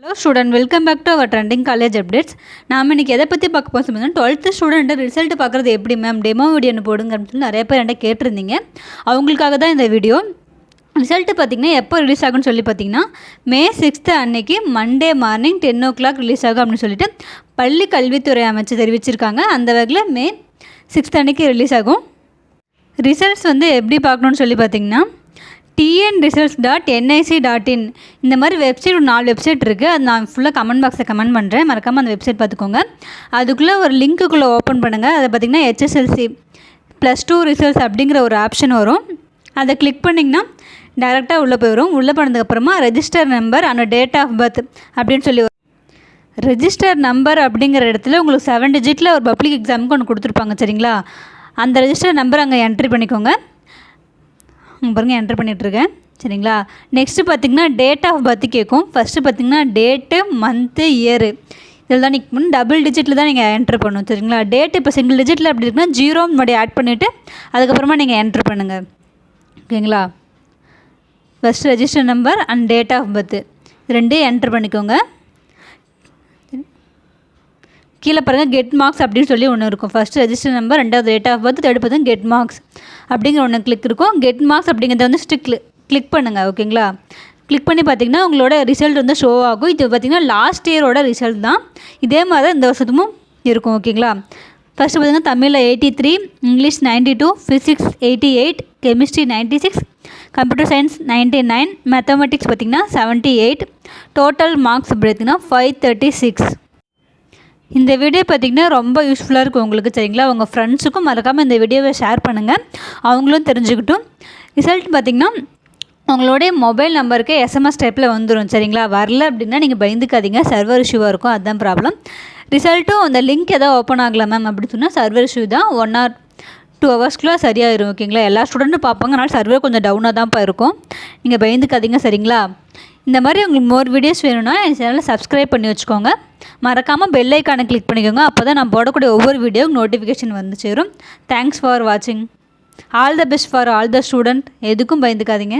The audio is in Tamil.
Hello student welcome back to our trending college updates நாம் இன்றைக்கி எதை பற்றி பார்க்க போக சொன்னால் டுவெல்த்து ஸ்டூடெண்ட்டு ரிசல்ட் பார்க்குறது எப்படி மேம் டெமோ வீடியோன்னு போடுங்க அப்படின்னு சொல்லி நிறைய பேர் என்கிட்ட கேட்டிருந்தீங்க. அவங்களுக்காக தான் இந்த வீடியோ ரிசல்ட்டு பார்த்திங்கன்னா எப்போ ரிலீஸ் ஆகும்னு சொல்லி பார்த்தீங்கன்னா மே சிக்ஸ்த்து அன்னைக்கு Monday morning ten o'clock release ஆகும் அப்படின்னு சொல்லிட்டு பள்ளி கல்வித்துறை அமைச்சர் தெரிவிச்சிருக்காங்க. அந்த வகையில் மே சிக்ஸ்த் அன்னைக்கு ரிலீஸ் ஆகும். ரிசல்ட்ஸ் வந்து எப்படி பார்க்கணுன்னு சொல்லி பார்த்தீங்கன்னா TN results dot NIC dot in இந்த மாதிரி வெப்சைட் ஒரு நாலு வெப்சைட் இருக்குது அது நான் ஃபுல்லாக கமெண்ட் பாக்ஸில் கமெண்ட் பண்ணுறேன் மறக்காமல் அந்த வெப்சைட் பார்த்துக்கோங்க. அதுக்குள்ளே ஒரு லிங்க்குள்ளே ஓப்பன் பண்ணுங்கள் அதை பார்த்திங்கன்னா ஹெச்எஸ்எல்சி ப்ளஸ் டூ ரிசல்ட்ஸ் அப்படிங்கிற ஒரு ஆப்ஷன் வரும். அதை கிளிக் பண்ணிங்கன்னா டேரெக்டாக உள்ளே போயிடும் உள்ளே போனதுக்கப்புறமா register number and date of birth அப்படின்னு சொல்லி வரும். ரெஜிஸ்டர் நம்பர் அப்படிங்கிற இடத்துல உங்களுக்கு செவன் டிஜிட்டில் ஒரு பப்ளிக் எக்ஸாமுக்கு ஒன்று கொடுத்துருப்பாங்க சரிங்களா? அந்த ரெஜிஸ்டர் நம்பர் அங்கே என்ட்ரி பண்ணிக்கோங்க. இங்கே பாருங்கள் என்ட்ரு பண்ணிகிட்ருக்கேன் சரிங்களா? நெக்ஸ்ட்டு பார்த்தீங்கன்னா டேட் ஆஃப் பர்த் கேட்கும் ஃபஸ்ட்டு பார்த்தீங்கன்னா டேட்டு மந்த்து இயரு இதில் தான் நீங்கள் டபுள் டிஜிட்டில் தான் நீங்கள் என்ட்ரு பண்ணணும் சரிங்களா? டேட் இப்போ சிங்கிள் டிஜிட்டில் அப்படி இருக்குன்னா ஜீரோ முன்னாடி ஆட் பண்ணிவிட்டு அதுக்கப்புறமா நீங்கள் என்ட்ரு பண்ணுங்கள் ஓகேங்களா? First register number and date of birth ரெண்டும் என்ட்ரு பண்ணிக்கோங்க. கீழே பாருங்கள் கெட் மார்க்ஸ் அப்படின்னு சொல்லி ஒன்று இருக்கும். ஃபஸ்ட்டு ரெஜிஸ்டர் நம்பர் ரெண்டாவது டேட் ஆஃப் பர்த் தேர்ட் பார்த்தா கெட் மார்க்ஸ் அப்படிங்கிற ஒன்று கிளிக் இருக்கும். கெட் மார்க்ஸ் அப்படிங்கிறத வந்து ஸ்டிக் கிளிக் பண்ணுங்கள் ஓகேங்களா? கிளிக் பண்ணி பார்த்தீங்கன்னா உங்களோட ரிசல்ட் வந்து ஷோ ஆகும். இது பார்த்திங்கன்னா லாஸ்ட் இயரோட ரிசல்ட் தான். இதே மாதிரி தான் இந்த வருஷத்துமும் இருக்கும் ஓகேங்களா? ஃபஸ்ட்டு பார்த்திங்கன்னா தமிழில் eighty three English ninety two physics eighty eight chemistry ninety six computer science ninety nine mathematics பார்த்திங்கன்னா செவன்ட்டி எயிட் டோட்டல் மார்க்ஸ் பார்த்திங்கன்னா ஃபைவ் தேர்ட்டி சிக்ஸ் இந்த வீடியோ பார்த்திங்கன்னா ரொம்ப யூஸ்ஃபுல்லாக இருக்கும் உங்களுக்கு சரிங்களா? உங்கள் ஃப்ரெண்ட்ஸுக்கும் மறக்காமல் இந்த வீடியோவை ஷேர் பண்ணுங்கள் அவங்களும் தெரிஞ்சுக்கிட்டும். ரிசல்ட் பார்த்திங்கன்னா உங்களுடைய மொபைல் நம்பருக்கு எஸ்எம்எஸ் டைப்பில் வந்துடும் சரிங்களா? வரல அப்படின்னா நீங்கள் பயந்துக்காதீங்க. சர்வர் இஷ்யூவாக இருக்கும் அதுதான் ப்ராப்ளம் ரிசல்ட்டும் அந்த லிங்க் எதாவது ஓப்பன் ஆகலாம் மேம் அப்படின்னு சொன்னால் சர்வர் இஷ்யூ தான் ஒன் ஆர் டூ ஹவர்ஸ்க்குள்ளே சரியாயிரும் ஓகேங்களா எல்லா ஸ்டூடெண்ட்டும் பார்ப்பாங்க. அதனால் சர்வர் கொஞ்சம் டவுனாக தான்ப்பா இருக்கும். நீங்கள் பயந்துக்காதீங்க சரிங்களா? இந்த மாதிரி உங்களுக்கு மோர் வீடியோஸ் வேணும்னா என் சேனலை சப்ஸ்கிரைப் பண்ணி வச்சுக்கோங்க. மறக்காமல் பெல் ஐக்கானை கிளிக் பண்ணிக்கோங்க. அப்போ தான் நான் போடக்கூடிய ஒவ்வொரு வீடியோவும் நோட்டிஃபிகேஷன் வந்து சேரும். தேங்க்ஸ் ஃபார் வாட்சிங் all the best for all the student எதுக்கும் பயந்துக்காதீங்க.